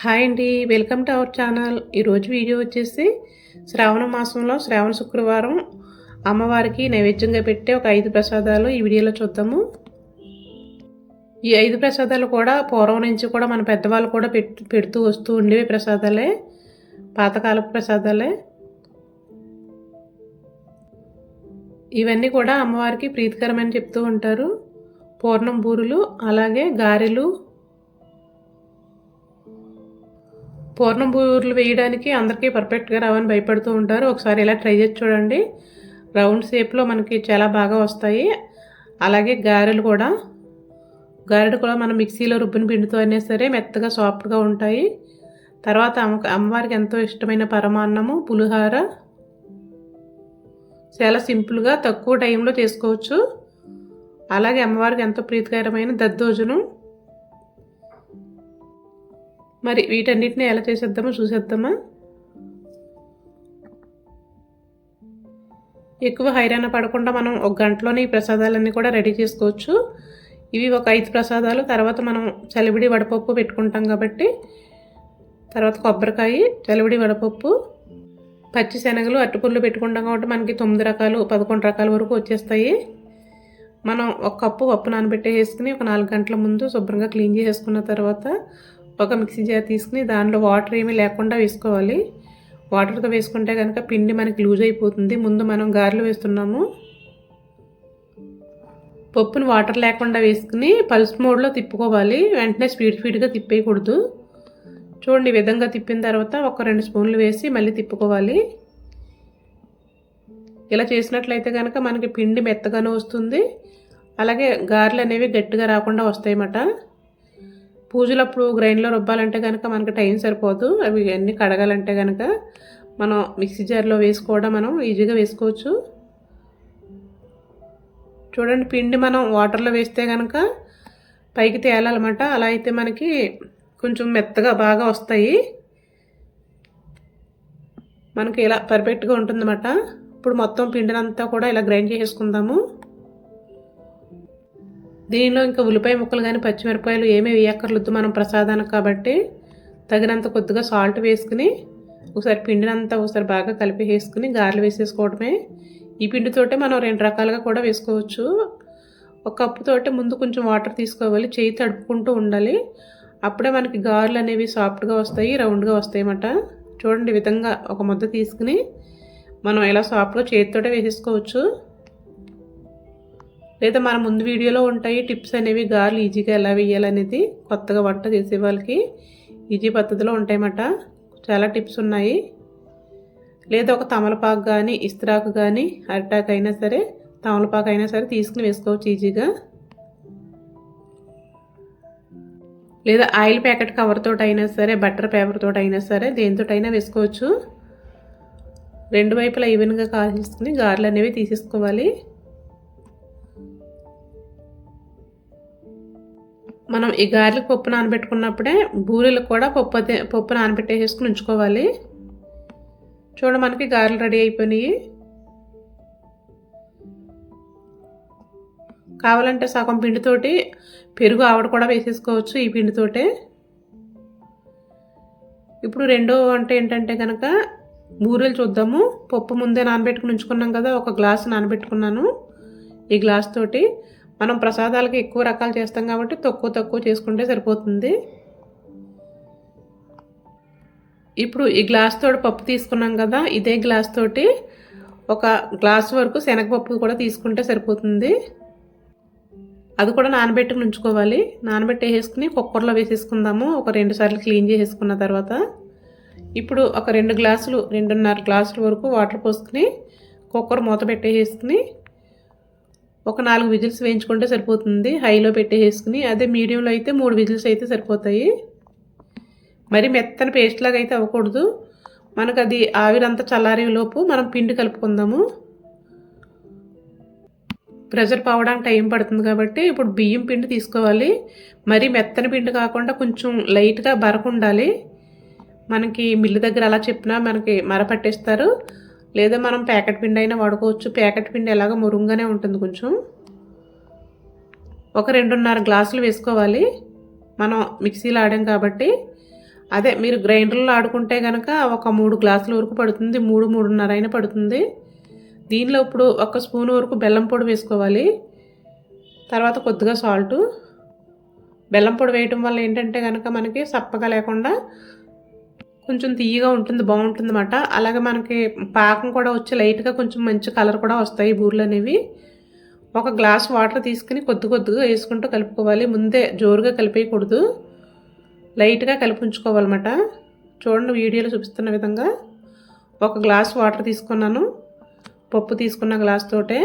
Hi అండి welcome to our channel. ఈరోజు video వచ్చేసి శ్రావణ మాసంలో శ్రావణ శుక్రవారం. అమ్మవారికి నైవేద్యంగా పెట్టే ఒక ఐదు ప్రసాదాలు ఈ వీడియోలో చూద్దాము. ఈ ఐదు ప్రసాదాలు కూడా పూర్వం నుంచి కూడా మన పెద్దవాళ్ళు కూడా పెట్టు పెడుతూ వస్తూ ఉండేవి ప్రసాదాలే. పాతకాలపు ప్రసాదాలే. ఇవన్నీ కూడా అమ్మవారికి ప్రీతికరమని చెప్తూ ఉంటారు. పూర్ణం బూరులు అలాగే గారెలు పూర్ణం బూరెలు వేయడానికి అందరికీ పర్ఫెక్ట్గా రావని భయపడుతూ ఉంటారు. ఒకసారి ఇలా ట్రై చేసి చూడండి. రౌండ్ షేప్లో మనకి చాలా బాగా వస్తాయి. అలాగే గారెలు కూడా. గారెలు కూడా మనం మిక్సీలో రుబ్బిన పిండితో అయినా సరే మెత్తగా సాఫ్ట్గా ఉంటాయి. తర్వాత అమ్మ అమ్మవారికి ఎంతో ఇష్టమైన పరమాన్నము పులిహార. చాలా సింపుల్గా తక్కువ టైంలో చేసుకోవచ్చు. అలాగే అమ్మవారికి ఎంతో ప్రీతికరమైన దద్దోజనం. మరి వీటన్నిటిని ఎలా చేసేద్దామో చూసేద్దామా? ఎక్కువ హైరాణ పడకుండా మనం ఒక గంటలోనే ఈ ప్రసాదాలన్నీ కూడా రెడీ చేసుకోవచ్చు. ఇవి ఒక ఐదు ప్రసాదాలు తర్వాత మనం చలివిడి వడపప్పు పెట్టుకుంటాం కాబట్టి తర్వాత కొబ్బరికాయ చలివిడి వడపప్పు పచ్చి శనగలు అట్టుపుల్లు పెట్టుకుంటాం కాబట్టి మనకి తొమ్మిది రకాలు పదకొండు రకాల వరకు వచ్చేస్తాయి. మనం ఒక కప్పు పప్పు నానబెట్టేసుకుని ఒక నాలుగు గంటల ముందు శుభ్రంగా క్లీన్ చేసుకున్న తర్వాత ఒక మిక్సీ జార్ తీసుకుని దానిలో వాటర్ ఏమీ లేకుండా వేసుకోవాలి. వాటర్తో వేసుకుంటే కనుక పిండి మనకి లూజ్ అయిపోతుంది. ముందు మనం గారెలు వేస్తున్నాము. పప్పుని వాటర్ లేకుండా వేసుకుని పల్స్ మోడ్లో తిప్పుకోవాలి. వెంటనే స్పీడ్ స్పీడ్గా తిప్పేయకూడదు. చూడండి ఈ విధంగా తిప్పిన తర్వాత ఒక రెండు స్పూన్లు వేసి మళ్ళీ తిప్పుకోవాలి. ఇలా చేసినట్లయితే కనుక మనకి పిండి మెత్తగానే వస్తుంది. అలాగే గారెలు అనేవి గట్టిగా రాకుండా వస్తాయన్నమాట. పూజలప్పుడు గ్రైండ్లో రుబ్బాలంటే కనుక మనకు టైం సరిపోదు. అవి అన్నీ కడగాలంటే కనుక మనం మిక్సీ జార్లో వేసుకోవడం మనం ఈజీగా వేసుకోవచ్చు. చూడండి పిండి మనం వాటర్లో వేస్తే కనుక పైకి తేలాలన్నమాట. అలా అయితే మనకి కొంచెం మెత్తగా బాగా వస్తాయి. మనకి ఇలా పర్ఫెక్ట్గా ఉంటుందన్నమాట. ఇప్పుడు మొత్తం పిండినంతా కూడా ఇలా గ్రైండ్ చేసుకుందాము దీనిలో ఇంకా ఉల్లిపాయ ముక్కలు కానీ పచ్చిమిరపాయలు ఏమీ వేయక్కర్లొద్దు మనం ప్రసాదానికి కాబట్టి తగినంత కొద్దిగా సాల్ట్ వేసుకుని ఒకసారి పిండినంతా ఒకసారి బాగా కలిపి వేసుకుని గారెలు వేసేసుకోవడమే. ఈ పిండితోటే మనం రెండు రకాలుగా కూడా వేసుకోవచ్చు. ఒక కప్పుతోటే ముందు కొంచెం వాటర్ తీసుకోవాలి. చేయి తడుపుకుంటూ ఉండాలి. అప్పుడే మనకి గారెలు అనేవి సాఫ్ట్గా వస్తాయి రౌండ్గా వస్తాయి అన్నమాట చూడండి విధంగా ఒక ముద్ద తీసుకుని మనం ఇలా సాఫ్ట్గా చేతితోటే వేసేసుకోవచ్చు. లేదా మన ముందు వీడియోలో ఉంటాయి టిప్స్ అనేవి గార్లు ఈజీగా ఎలా వేయాలనేది కొత్తగా వంట చేసే వాళ్ళకి ఈజీ పద్ధతిలో ఉంటాయన్నమాట. చాలా టిప్స్ ఉన్నాయి. లేదా ఒక తమలపాకు కానీ ఇస్త్రాకు కానీ అరిటాకు అయినా సరే తమలపాకు అయినా సరే తీసుకుని వేసుకోవచ్చు ఈజీగా. లేదా ఆయిల్ ప్యాకెట్ కవర్తో అయినా సరే బటర్ పేపర్తో అయినా సరే దేనితో అయినా వేసుకోవచ్చు. రెండు వైపులా ఈవెన్గా కాల్చుకుని గారెలు అనేవి తీసేసుకోవాలి. మనం ఈ గారెలకు పప్పు నానబెట్టుకున్నప్పుడే బూరెలకు కూడా పప్పు పప్పు నానబెట్టేసుకుని ఉంచుకోవాలి. చూడ మనకి గారెలు రెడీ అయిపోయినాయి. కావాలంటే సగం పిండితోటి పెరుగు ఆవిడ కూడా వేసేసుకోవచ్చు ఈ పిండితోటే. ఇప్పుడు రెండో వంట ఏంటంటే కనుక బూరెలు చూద్దాము. పప్పు ముందే నానబెట్టుకుని ఉంచుకున్నాం కదా ఒక గ్లాస్ నానబెట్టుకున్నాను ఈ గ్లాస్ తోటి. మనం ప్రసాదాలకి ఎక్కువ రకాలు చేస్తాం కాబట్టి తక్కువ తక్కువ చేసుకుంటే సరిపోతుంది. ఇప్పుడు ఈ గ్లాస్ తోటి పప్పు తీసుకున్నాం కదా ఇదే గ్లాస్ తోటి ఒక గ్లాస్ వరకు శనగపప్పు కూడా తీసుకుంటే సరిపోతుంది. అది కూడా నానబెట్టుకుని ఉంచుకోవాలి. నానబెట్టేసుకుని కుక్కర్లో వేసేసుకుందాము. ఒక రెండు సార్లు క్లీన్ చేసేసుకున్న తర్వాత ఇప్పుడు ఒక రెండు గ్లాసులు రెండున్నర గ్లాసుల వరకు వాటర్ పోసుకుని కుక్కర్ మూత పెట్టేసుకుని ఒక నాలుగు విజిల్స్ వేయించుకుంటే సరిపోతుంది. హైలో పెట్టేసుకుని అదే మీడియంలో అయితే మూడు విజిల్స్ అయితే సరిపోతాయి. మరి మెత్తని పేస్ట్ లాగా అయితే అవ్వకూడదు. మనకు అది ఆవిరంతా చల్లారే లోపు మనం పిండి కలుపుకుందాము. ప్రెషర్ పోవడానికి టైం పడుతుంది కాబట్టి ఇప్పుడు బియ్యం పిండి తీసుకోవాలి. మరి మెత్తని పిండి కాకుండా కొంచెం లైట్గా బరకు ఉండాలి మనకి మిల్లు దగ్గర అలా చెప్పినా మనకి మర పట్టేస్తారు లేదా మనం ప్యాకెట్ పిండి అయినా వాడుకోవచ్చు. ప్యాకెట్ పిండి ఎలాగో మురుంగానే ఉంటుంది కొంచెం. ఒక రెండున్నర గ్లాసులు వేసుకోవాలి. మనం మిక్సీలో ఆడాం కాబట్టి. అదే మీరు గ్రైండర్లో ఆడుకుంటే కనుక ఒక మూడు గ్లాసుల వరకు పడుతుంది. మూడు మూడున్నర అయినా పడుతుంది. దీనిలో ఇప్పుడు ఒక స్పూన్ వరకు బెల్లం పొడి వేసుకోవాలి. తర్వాత కొద్దిగా సాల్టు. బెల్లం పొడి వేయటం వల్ల ఏంటంటే కనుక మనకి సప్పగా లేకుండా కొంచెం తీయగా ఉంటుంది బాగుంటుంది అన్నమాట అలాగే మనకి పాకం కూడా వచ్చి లైట్గా కొంచెం మంచి కలర్ కూడా వస్తాయి బూర్లు అనేవి. ఒక గ్లాస్ వాటర్ తీసుకుని కొద్ది కొద్దిగా వేసుకుంటూ కలుపుకోవాలి. ముందే జోరుగా కలిపేయకూడదు. లైట్గా కలిపి ఉంచుకోవాలన్నమాట చూడండి వీడియోలో చూపిస్తున్న విధంగా. ఒక గ్లాస్ వాటర్ తీసుకున్నాను. పప్పు తీసుకున్న గ్లాస్ తోటే.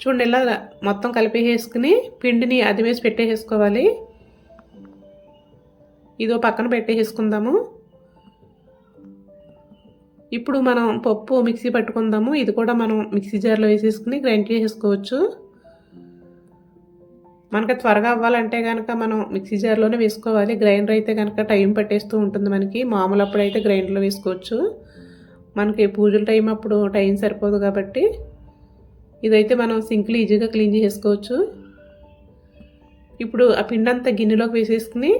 చూడండి ఇలా మొత్తం కలిపేసేసుకుని పిండిని అది వేసి పెట్టేసుకోవాలి ఇదో పక్కన పెట్టేసుకుందాము. ఇప్పుడు మనం పప్పు మిక్సీ పట్టుకుందాము. ఇది కూడా మనం మిక్సీ జార్లో వేసేసుకుని గ్రైండ్ చేసేసుకోవచ్చు. మనకి త్వరగా అవ్వాలంటే కనుక మనం మిక్సీ జార్లోనే వేసుకోవాలి. గ్రైండర్ అయితే కనుక టైం పట్టేస్తూ ఉంటుంది మనకి. మామూలు అప్పుడు అయితే గ్రైండర్లో వేసుకోవచ్చు. మనకి పూజల టైం అప్పుడు టైం సరిపోదు కాబట్టి ఇదైతే మనం సింక్లు ఈజీగా క్లీన్ చేసుకోవచ్చు ఇప్పుడు ఆ పిండి అంతా గిన్నెలోకి వేసేసుకుని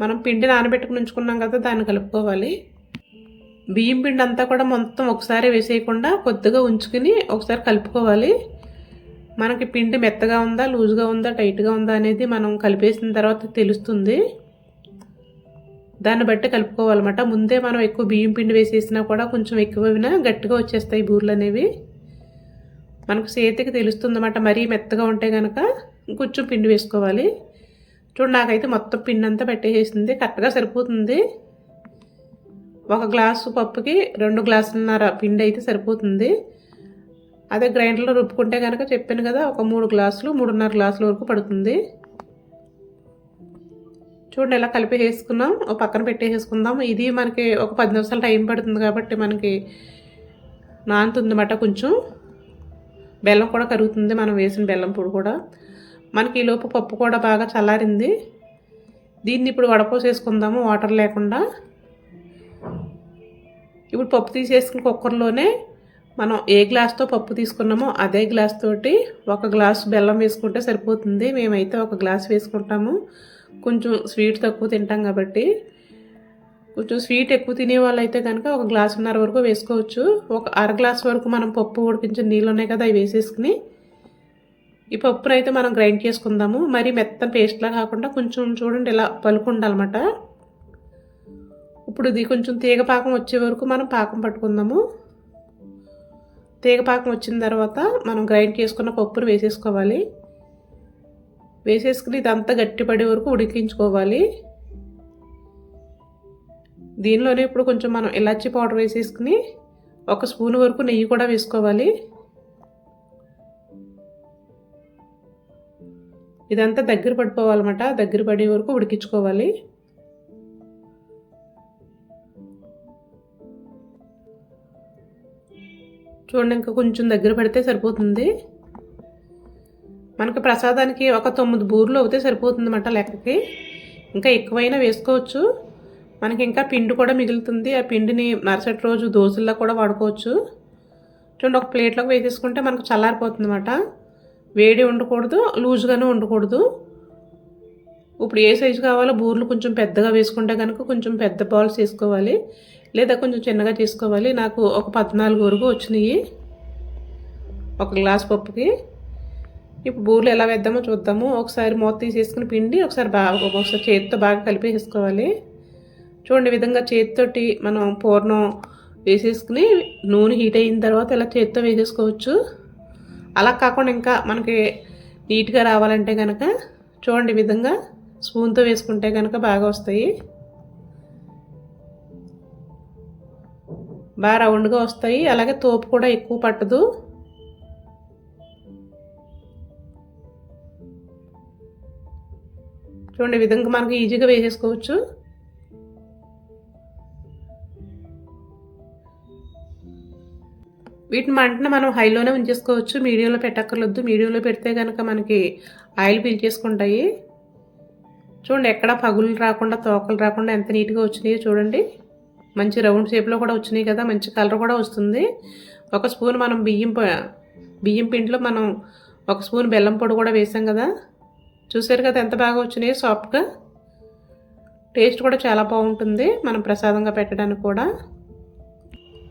మనం పిండి నానబెట్టుకుని ఉంచుకున్నాం కదా దాన్ని కలుపుకోవాలి. బియ్యం పిండి అంతా కూడా మొత్తం ఒకసారి వేసేయకుండా కొద్దిగా ఉంచుకుని ఒకసారి కలుపుకోవాలి. మనకి పిండి మెత్తగా ఉందా లూజ్గా ఉందా టైట్గా ఉందా అనేది మనం కలిపేసిన తర్వాత తెలుస్తుంది. దాన్ని బట్టి కలుపుకోవాలన్నమాట. ముందే మనం ఎక్కువ బియ్యం పిండి వేసేసినా కూడా కొంచెం ఎక్కువ గట్టిగా వచ్చేస్తాయి బూర్లు అనేవి. మనకు చేతికి తెలుస్తుందన్నమాట మరీ మెత్తగా ఉంటే కనుక కొంచెం పిండి వేసుకోవాలి. చూడు నాకైతే మొత్తం పిండి అంతా పెట్టేసేసింది. కరెక్ట్గా సరిపోతుంది. ఒక గ్లాసు పప్పుకి రెండు గ్లాసులున్నర పిండి అయితే సరిపోతుంది. అదే గ్రైండర్లో రుబ్బుకుంటే కనుక చెప్పాను కదా ఒక మూడు గ్లాసులు మూడున్నర గ్లాసుల వరకు పడుతుంది. చూడండి ఎలా కలిపి వేసుకున్నాం ఒక పక్కన పెట్టేసుకుందాం ఇది మనకి ఒక పది నిమిషాలు టైం పడుతుంది కాబట్టి మనకి నానుతుందన్నమాట కొంచెం. బెల్లం కూడా కరుగుతుంది మనం వేసిన బెల్లం పొడి కూడా. మనకి ఈలోపు పప్పు కూడా బాగా చల్లారింది. దీన్ని ఇప్పుడు వడపోసేసుకుందాము వాటర్ లేకుండా. ఇప్పుడు పప్పు తీసేసుకుని కుక్కర్లోనే మనం ఏ గ్లాస్తో పప్పు తీసుకున్నామో అదే గ్లాస్ తోటి ఒక గ్లాస్ బెల్లం వేసుకుంటే సరిపోతుంది. మేమైతే ఒక గ్లాస్ వేసుకుంటాము. కొంచెం స్వీట్ తక్కువ తింటాం కాబట్టి. కొంచెం స్వీట్ ఎక్కువ తినే వాళ్ళు అయితే కనుక ఒక గ్లాసున్నర వరకు వేసుకోవచ్చు. ఒక అర గ్లాస్ వరకు మనం పప్పు ఉడికించిన నీళ్ళు ఉన్నాయి కదా అవి వేసేసుకుని ఈ పప్పును అయితే మనం గ్రైండ్ చేసుకుందాము. మరి మెత్త పేస్ట్లా కాకుండా కొంచెం చూడండి ఇలా పలుకుండాలన్నమాట. ఇప్పుడు ఇది కొంచెం తీగ పాకం వచ్చే వరకు మనం పాకం పట్టుకుందాము. తీగ పాకం వచ్చిన తర్వాత మనం గ్రైండ్ చేసుకున్న పప్పును వేసేసుకోవాలి. వేసేసుకుని ఇదంతా గట్టిపడే వరకు ఉడికించుకోవాలి. దీనిలోనే ఇప్పుడు కొంచెం మనం ఇలాచీ పౌడర్ వేసేసుకుని ఒక స్పూన్ వరకు నెయ్యి కూడా వేసుకోవాలి. ఇదంతా దగ్గర పడిపోవాలన్నమాట. దగ్గర పడే వరకు ఉడికించుకోవాలి. చూడండి ఇంకా కొంచెం దగ్గర పడితే సరిపోతుంది. మనకి ప్రసాదానికి ఒక తొమ్మిది బూర్లు అవుతే సరిపోతుంది అన్నమాట లెక్కకి. ఇంకా ఎక్కువైనా వేసుకోవచ్చు. మనకి ఇంకా పిండి కూడా మిగులుతుంది. ఆ పిండిని మరుసటి రోజు దోశల్లో కూడా వాడుకోవచ్చు. చూడండి ఒక ప్లేట్లోకి వేసేసుకుంటే మనకు చల్లారిపోతుంది అనమాట వేడి ఉండకూడదు లూజ్గానే ఉండకూడదు. ఇప్పుడు ఏ సైజు కావాలో బూర్లు కొంచెం పెద్దగా వేసుకుంటే కనుక కొంచెం పెద్ద బాల్స్ వేసుకోవాలి. లేదా కొంచెం చిన్నగా చేసుకోవాలి నాకు ఒక పద్నాలుగు వరకు వచ్చినాయి ఒక గ్లాస్ పప్పుకి. ఇప్పుడు బూరెలు ఎలా వేద్దామో చూద్దాము. ఒకసారి మూత తీసేసుకుని పిండి ఒకసారి బాగా ఒకసారి చేతితో బాగా కలిపేసుకోవాలి చూడండి విధంగా చేతితోటి మనం పూర్ణం వేసేసుకుని నూనె హీట్ అయిన తర్వాత ఇలా చేతితో వేసేసుకోవచ్చు. అలా కాకుండా ఇంకా మనకి నీట్గా రావాలంటే కనుక చూడండి విధంగా స్పూన్తో వేసుకుంటే కనుక బాగా వస్తాయి. బాగా రౌండ్గా వస్తాయి. అలాగే తోపు కూడా ఎక్కువ పట్టదు. చూడండి విధంగా మనకి ఈజీగా వేసేసుకోవచ్చు. వీటిని మంటను మనం హైలోనే ఉంచేసుకోవచ్చు. మీడియంలో పెట్టక్కర్లొద్దు. మీడియంలో పెడితే కనుక మనకి ఆయిల్ పీల్చేసుకుంటాయి చూడండి ఎక్కడ పగులు రాకుండా తోకలు రాకుండా ఎంత నీట్గా వచ్చినాయో చూడండి. మంచి రౌండ్ షేప్లో కూడా వచ్చినాయి కదా. మంచి కలర్ కూడా వస్తుంది. ఒక స్పూన్ మనం బియ్యం బియ్యం పిండిలో మనం ఒక స్పూన్ బెల్లం పొడి కూడా వేసాం కదా. చూసారు కదా ఎంత బాగా వచ్చినాయి సాఫ్ట్గా. టేస్ట్ కూడా చాలా బాగుంటుంది. మనం ప్రసాదంగా పెట్టడానికి కూడా.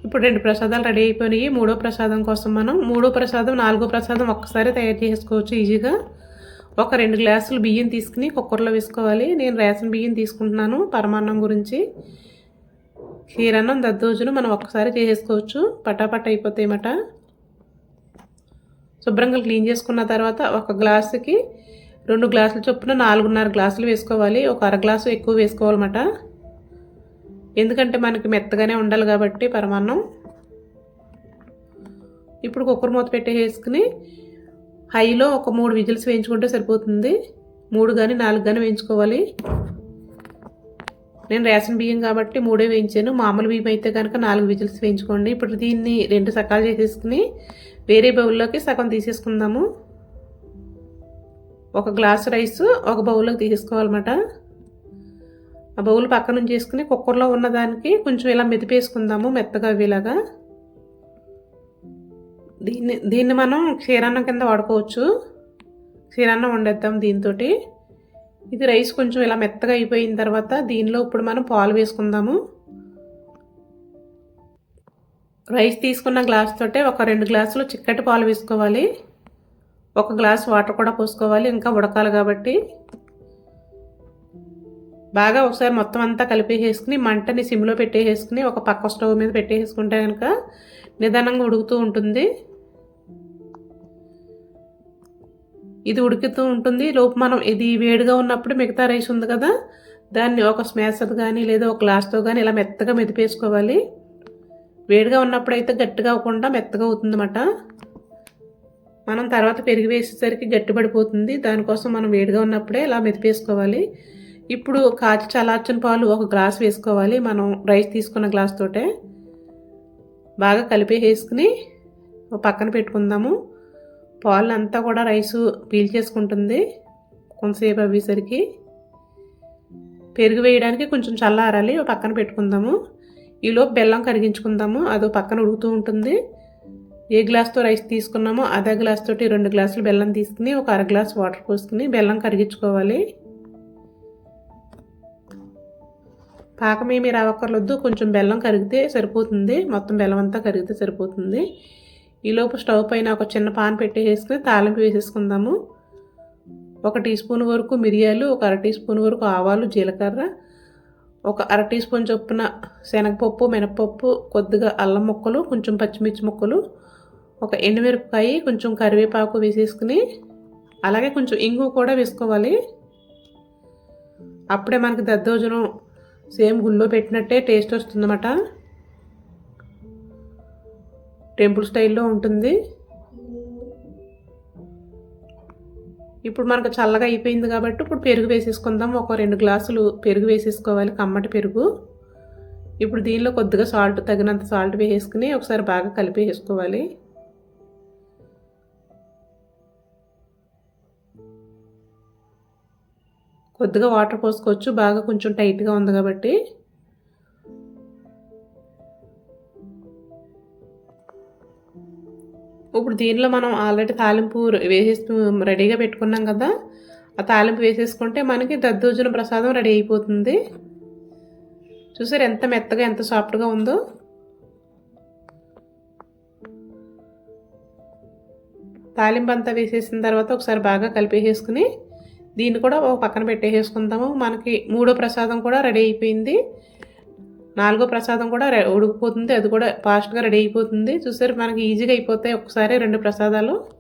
ఇప్పుడు రెండు ప్రసాదాలు రెడీ అయిపోయినాయి. మూడో ప్రసాదం కోసం మనం మూడో ప్రసాదం నాలుగో ప్రసాదం ఒక్కసారి తయారు చేసుకోవచ్చు ఈజీగా. ఒక రెండు గ్లాసులు బియ్యం తీసుకుని కుక్కర్లో వేసుకోవాలి. నేను రేషన్ బియ్యం తీసుకుంటున్నాను పరమాన్నం గురించి. క్షీరన్నం దద్దోజును మనం ఒక్కసారి చేసేసుకోవచ్చు. పటాపట్ అయిపోతాయన్నమాట శుభ్రంగా క్లీన్ చేసుకున్న తర్వాత ఒక గ్లాసుకి రెండు గ్లాసుల చొప్పున నాలుగున్నర గ్లాసులు వేసుకోవాలి. ఒక అర గ్లాసు ఎక్కువ వేసుకోవాలన్నమాట. ఎందుకంటే మనకి మెత్తగానే ఉండాలి కాబట్టి పరమాన్నం. ఇప్పుడు కుక్కర్ మూత పెట్టేసుకుని హైలో ఒక మూడు విజిల్స్ వేయించుకుంటే సరిపోతుంది. మూడు కానీ నాలుగు కానీ వేయించుకోవాలి. నేను రేషన్ బియ్యం కాబట్టి మూడే వేయించాను. మామూలు బియ్యం అయితే కనుక నాలుగు విజిల్స్ వేయించుకోండి. ఇప్పుడు దీన్ని రెండు సకాలు చేసేసుకుని వేరే బౌల్లోకి సగం తీసేసుకుందాము. ఒక గ్లాస్ రైస్ ఒక బౌల్లోకి తీసేసుకోవాలన్నమాట. ఆ బౌల్ పక్క నుంచి వేసుకుని కుక్కర్లో ఉన్నదానికి కొంచెం ఇలా మెదిపేసుకుందాము మెత్తగా ఇలాగా దీన్ని దీన్ని మనం క్షీరాన్నం కింద వాడుకోవచ్చు. క్షీరాన్నం వండేద్దాం దీంతో ఇది రైస్ కొంచెం ఇలా మెత్తగా అయిపోయిన తర్వాత దీనిలో ఇప్పుడు మనం పాలు వేసుకుందాము. రైస్ తీసుకున్న గ్లాస్ తోటే ఒక రెండు గ్లాసులు చిక్కటి పాలు వేసుకోవాలి. ఒక గ్లాస్ వాటర్ కూడా పోసుకోవాలి. ఇంకా ఉడకాలి కాబట్టి. బాగా ఒకసారి మొత్తం అంతా కలిపేసేసుకుని మంటని సిమ్లో పెట్టేసుకుని ఒక పక్క స్టవ్ మీద పెట్టేసుకుంటే కనుక నిదానంగా ఉడుకుతూ ఉంటుంది. ఇది ఉడుకుతూ ఉంటుంది. లోపు మనం ఇది వేడిగా ఉన్నప్పుడు మిగతా రైస్ ఉంది కదా దాన్ని ఒక స్మాషర్ కానీ లేదా ఒక గ్లాస్తో కానీ ఇలా మెత్తగా మెదిపేసుకోవాలి. వేడిగా ఉన్నప్పుడు అయితే గట్టిగా అవ్వకుండా మెత్తగా అవుతుందన్నమాట. మనం తర్వాత పెరిగి వేసేసరికి గట్టిపడిపోతుంది. దానికోసం మనం వేడిగా ఉన్నప్పుడే ఇలా మెదిపేసుకోవాలి. ఇప్పుడు కాచి చల్లార్చిన పాలు ఒక గ్లాస్ వేసుకోవాలి. మనం రైస్ తీసుకున్న గ్లాస్ తోటే బాగా కలిపి వేసుకుని పక్కన పెట్టుకుందాము. పాలు అంతా కూడా రైసు పీల్చేసుకుంటుంది కొంతసేపు అవ్వేసరికి పెరుగు వేయడానికి కొంచెం చల్లారాలి. పక్కన పెట్టుకుందాము. ఈలోపు బెల్లం కరిగించుకుందాము. అదో పక్కన ఉడుకుతూ ఉంటుంది. ఏ గ్లాస్తో రైస్ తీసుకున్నామో అదే గ్లాస్ తోటి రెండు గ్లాసులు బెల్లం తీసుకుని ఒక అర గ్లాస్ వాటర్ పోసుకుని బెల్లం కరిగించుకోవాలి. పాకమేమి రావక్కర్లొద్దు కొంచెం బెల్లం కరిగితే సరిపోతుంది. మొత్తం బెల్లం అంతా కరిగితే సరిపోతుంది. ఈలోపు స్టవ్ పైన ఒక చిన్న పాన్ పెట్టేసుకుని తాలింపు వేసేసుకుందాము. ఒక టీ స్పూన్ వరకు మిరియాలు ఒక అర టీ స్పూన్ వరకు ఆవాలు జీలకర్ర ఒక అర టీ స్పూన్ చొప్పున శనగపప్పు మినపప్పు కొద్దిగా అల్లం ముక్కలు కొంచెం పచ్చిమిర్చి ముక్కలు ఒక ఎండుమిరపకాయ కొంచెం కరివేపాకు వేసేసుకుని అలాగే కొంచెం ఇంగు కూడా వేసుకోవాలి. అప్పుడే మనకి దద్దోజనం సేమ్ గుళ్ళో పెట్టినట్టే టేస్ట్ వస్తుందన్నమాట. టెంపుల్ స్టైల్లో ఉంటుంది. ఇప్పుడు మనకు చల్లగా అయిపోయింది కాబట్టి ఇప్పుడు పెరుగు వేసేసుకుందాం. ఒక రెండు గ్లాసులు పెరుగు వేసేసుకోవాలి కమ్మటి పెరుగు. ఇప్పుడు దీనిలో కొద్దిగా సాల్ట్ తగినంత సాల్ట్ వేసేసుకుని ఒకసారి బాగా కలిపి వేసుకోవాలి కొద్దిగా వాటర్ పోసుకోవచ్చు. బాగా కొంచెం టైట్గా ఉంది కాబట్టి. ఇప్పుడు దీనిలో మనం ఆల్రెడీ తాలింపు వేసేసి రెడీగా పెట్టుకున్నాం కదా. ఆ తాలింపు వేసేసుకుంటే మనకి దద్దోజన ప్రసాదం రెడీ అయిపోతుంది. చూసారు ఎంత మెత్తగా ఎంత సాఫ్ట్గా ఉందో. తాలింపు అంతా వేసేసిన తర్వాత ఒకసారి బాగా కలిపేసేసుకుని దీన్ని కూడా ఒక పక్కన పెట్టేసేసుకుందాము. మనకి మూడో ప్రసాదం కూడా రెడీ అయిపోయింది. నాలుగో ప్రసాదం కూడా ఉడికిపోతుంది. అది కూడా ఫాస్ట్గా రెడీ అయిపోతుంది. చూసారు మనకి ఈజీగా అయిపోతాయి ఒకసారి రెండు ప్రసాదాలు.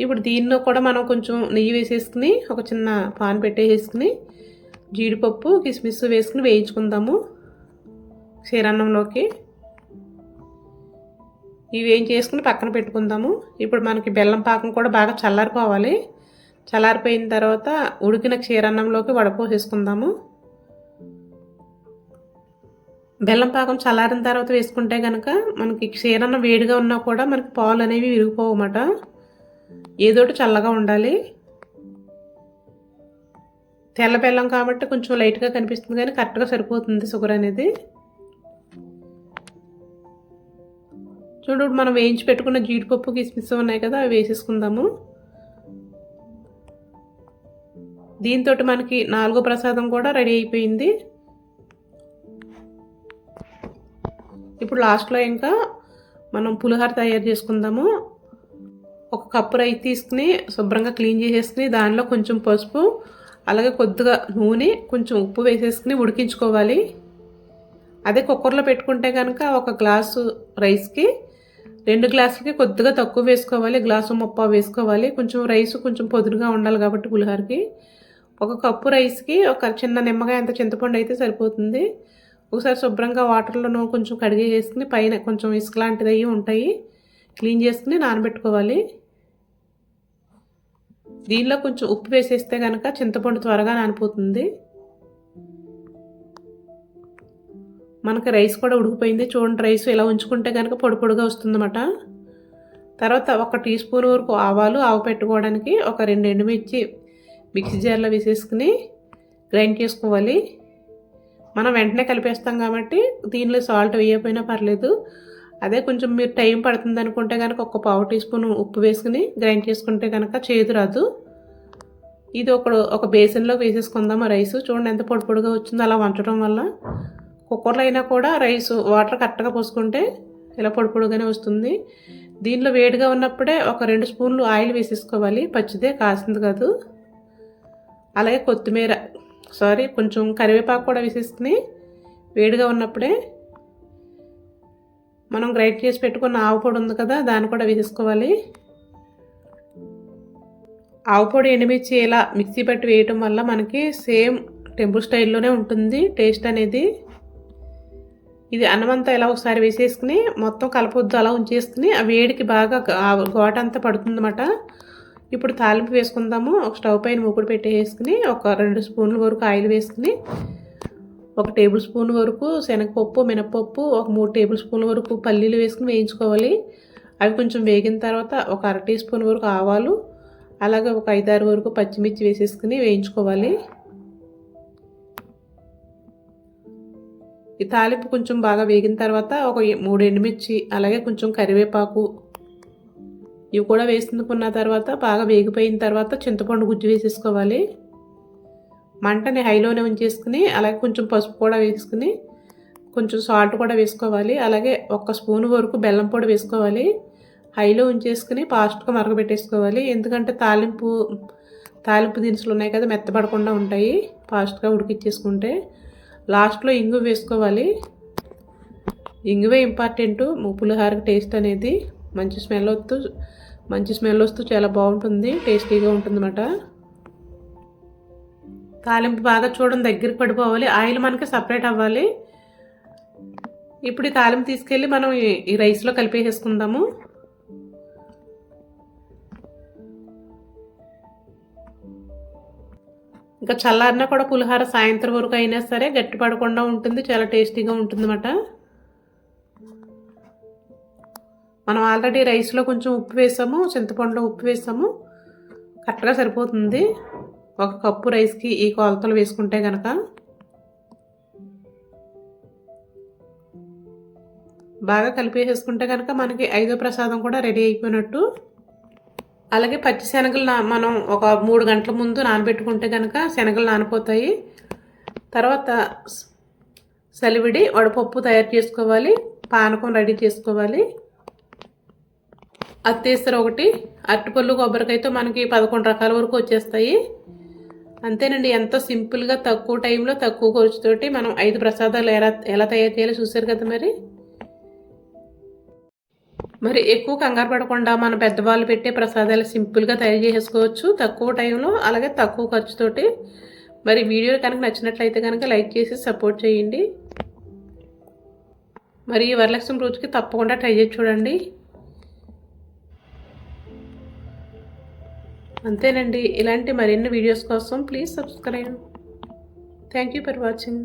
ఇప్పుడు దీనిలో కూడా మనం కొంచెం నెయ్యి వేసేసుకుని ఒక చిన్న పాన్ పెట్టేసుకుని జీడిపప్పు కిస్మిస్ వేసుకుని వేయించుకుందాము క్షీరాన్నంలోకి. ఇవి ఏం చేసుకుని పక్కన పెట్టుకుందాము. ఇప్పుడు మనకి బెల్లం పాకం కూడా బాగా చల్లారిపోవాలి. చల్లారిపోయిన తర్వాత ఉడికిన క్షీరన్నంలోకి వడపోసేసుకుందాము. బెల్లం పాకం చల్లారిన తర్వాత వేసుకుంటే కనుక మనకి క్షీరన్న వేడిగా ఉన్నా కూడా మనకి పాలు అనేవి విరిగిపోవమాట. ఏదోటి చల్లగా ఉండాలి. తెల్ల బెల్లం కాబట్టి కొంచెం లైట్గా కనిపిస్తుంది కానీ కరెక్ట్గా సరిపోతుంది షుగర్ అనేది. చూడు మనం వేయించి పెట్టుకున్న జీడిపప్పు కిస్మిస్ ఉన్నాయి కదా అవి వేసేసుకుందాము. దీంతో మనకి నాలుగో ప్రసాదం కూడా రెడీ అయిపోయింది. ఇప్పుడు లాస్ట్లో ఇంకా మనం పులిహోర తయారు చేసుకుందాము. ఒక కప్పు రైస్ తీసుకుని శుభ్రంగా క్లీన్ చేసేసుకుని దానిలో కొంచెం పసుపు అలాగే కొద్దిగా నూనె కొంచెం ఉప్పు వేసేసుకుని ఉడికించుకోవాలి. అదే కుక్కర్లో పెట్టుకుంటే కనుక ఒక గ్లాసు రైస్కి రెండు గ్లాసులకి కొద్దిగా తక్కువ వేసుకోవాలి. గ్లాసు ముప్ప వేసుకోవాలి. కొంచెం రైస్ కొంచెం పొదురుగా ఉండాలి కాబట్టి పులిహోరకి. ఒక కప్పు రైస్కి ఒక చిన్న నిమ్మకాయ అంత చింతపండు అయితే సరిపోతుంది. ఒకసారి శుభ్రంగా వాటర్లో కొంచెం కడిగి వేసుకుని పైన కొంచెం ఇసుక లాంటిది అవి ఉంటాయి. క్లీన్ చేసుకుని నానబెట్టుకోవాలి. దీనిలో కొంచెం ఉప్పు వేసేస్తే కనుక చింతపండు త్వరగా నానిపోతుంది. మనకి రైస్ కూడా ఉడికిపోయింది. చూడండి రైస్ ఇలా ఉంచుకుంటే కనుక పొడి పొడిగా వస్తుందన్నమాట. తర్వాత ఒక టీ స్పూన్ వరకు ఆవాలు ఆవు పెట్టుకోవడానికి ఒక రెండు ఎండుమిర్చి మిక్సీ జార్లో వేసేసుకుని గ్రైండ్ చేసుకోవాలి. మనం వెంటనే కలిపేస్తాం కాబట్టి దీనిలో సాల్ట్ వేయకపోయినా పర్లేదు. అదే కొంచెం మీరు టైం పడుతుంది అనుకుంటే కనుక ఒక పావు టీ స్పూన్ ఉప్పు వేసుకుని గ్రైండ్ చేసుకుంటే కనుక చేదు రాదు. ఇది ఒక ఒక బేసిన్లో వేసేసుకుందాం రైస్. చూడండి ఎంత పొడి పొడిగా వచ్చిందో అలా వంచడం వల్ల. కుక్కర్లో అయినా కూడా రైస్ వాటర్ కరెక్ట్గా పోసుకుంటే ఇలా పొడి పొడిగానే వస్తుంది. దీనిలో వేడిగా ఉన్నప్పుడే ఒక రెండు స్పూన్లు ఆయిల్ వేసేసుకోవాలి. పచ్చిదే కాసింది కాదు. అలాగే కొత్తిమీర సారీ కొంచెం కరివేపాకు కూడా వేసేసుకుని వేడిగా ఉన్నప్పుడే మనం గ్రైండ్ చేసి పెట్టుకున్న ఆవు పొడి ఉంది కదా దాన్ని కూడా వేసేసుకోవాలి. ఆవు పొడి ఎండుమిర్చి ఇలా మిక్సీ పట్టి వేయటం వల్ల మనకి సేమ్ టెంపుల్ స్టైల్లోనే ఉంటుంది టేస్ట్ అనేది. ఇది అన్నమంతా ఇలా ఒకసారి వేసేసుకుని మొత్తం కలపొద్దు అలా ఉంచేసుకుని ఆ వేడికి బాగా ఘాట్ అంతా పడుతుందన్నమాట. ఇప్పుడు తాలింపు వేసుకుందాము. ఒక స్టవ్ పైన మూకుడు పెట్టేసుకుని ఒక రెండు స్పూన్ల వరకు ఆయిల్ వేసుకుని ఒక టేబుల్ స్పూన్ వరకు శనగపప్పు మినపప్పు ఒక మూడు టేబుల్ స్పూన్ల వరకు పల్లీలు వేసుకుని వేయించుకోవాలి. అవి కొంచెం వేగిన తర్వాత ఒక అర టీ స్పూన్ వరకు ఆవాలు అలాగే ఒక ఐదారు వరకు పచ్చిమిర్చి వేసేసుకుని వేయించుకోవాలి. ఈ తాలింపు కొంచెం బాగా వేగిన తర్వాత ఒక మూడు ఎండుమిర్చి అలాగే కొంచెం కరివేపాకు ఇవి కూడా వేసుకున్న తర్వాత బాగా వేగిపోయిన తర్వాత చింతపండు గుజ్జు వేసేసుకోవాలి. మంటని హైలోనే ఉంచేసుకుని అలాగే కొంచెం పసుపు కూడా వేసుకుని కొంచెం సాల్ట్ కూడా వేసుకోవాలి. అలాగే ఒక స్పూన్ వరకు బెల్లం పొడి వేసుకోవాలి. హైలో ఉంచేసుకుని ఫాస్ట్గా మరగబెట్టేసుకోవాలి. ఎందుకంటే తాలింపు తాలింపు దినుసులు ఉన్నాయి కదా మెత్తపడకుండా ఉంటాయి ఫాస్ట్గా ఉడికిచ్చేసుకుంటే. లాస్ట్లో ఇంగు వేసుకోవాలి. ఇంగువే ఇంపార్టెంట్ పులిహార టేస్ట్ అనేది. మంచి స్మెల్ వస్తూ మంచి స్మెల్ వస్తూ చాలా బాగుంటుంది టేస్టీగా ఉంటుందన్నమాట. తాలింపు బాగా చూడడం దగ్గరికి పడిపోవాలి. ఆయిల్ మనకి సపరేట్ అవ్వాలి. ఇప్పుడు ఈ తాలింపు తీసుకెళ్ళి మనం ఈ రైస్లో కలిపేసేసుకుందాము. ఇంకా చల్లారినా కూడా పులిహార సాయంత్రం వరకు అయినా సరే గట్టి పడకుండా ఉంటుంది చాలా టేస్టీగా ఉంటుందన్నమాట. మనం ఆల్రెడీ రైస్లో కొంచెం ఉప్పు వేసాము చింతపండులో ఉప్పు వేసాము. కరెక్ట్గా సరిపోతుంది. ఒక కప్పు రైస్కి ఈ కొలతలు వేసుకుంటే కనుక బాగా కలిపేసేసుకుంటే కనుక మనకి ఐదో ప్రసాదం కూడా రెడీ అయిపోయినట్టు. అలాగే పచ్చి శనగలు మనం ఒక మూడు గంటల ముందు నానబెట్టుకుంటే కనుక శనగలు నానిపోతాయి. తర్వాత సలివిడి వడపప్పు తయారు చేసుకోవాలి. పానకం రెడీ చేసుకోవాలి. అత్తేస్తారు ఒకటి అరటిపళ్ళు కొబ్బరికాయతో మనకి పదకొండు రకాల వరకు వచ్చేస్తాయి. అంతేనండి ఎంతో సింపుల్గా తక్కువ టైంలో తక్కువ ఖర్చుతోటి మనం ఐదు ప్రసాదాలు ఎలా ఎలా తయారు చేయాలో చూసారు కదా మరి? మరి ఎక్కువ కంగారు పడకుండా మన పెద్దవాళ్ళు పెట్టే ప్రసాదాలు సింపుల్గా తయారు చేసుకోవచ్చు తక్కువ టైంలో అలాగే తక్కువ ఖర్చుతోటి. మరి వీడియో కనుక నచ్చినట్లయితే కనుక లైక్ చేసి సపోర్ట్ చేయండి. మరి ఈ వరలక్ష్మి రోజుకి తప్పకుండా ట్రై చేసి చూడండి. అంతేనండి. ఇలాంటి మరిన్ని వీడియోస్ కోసం please subscribe thank you for watching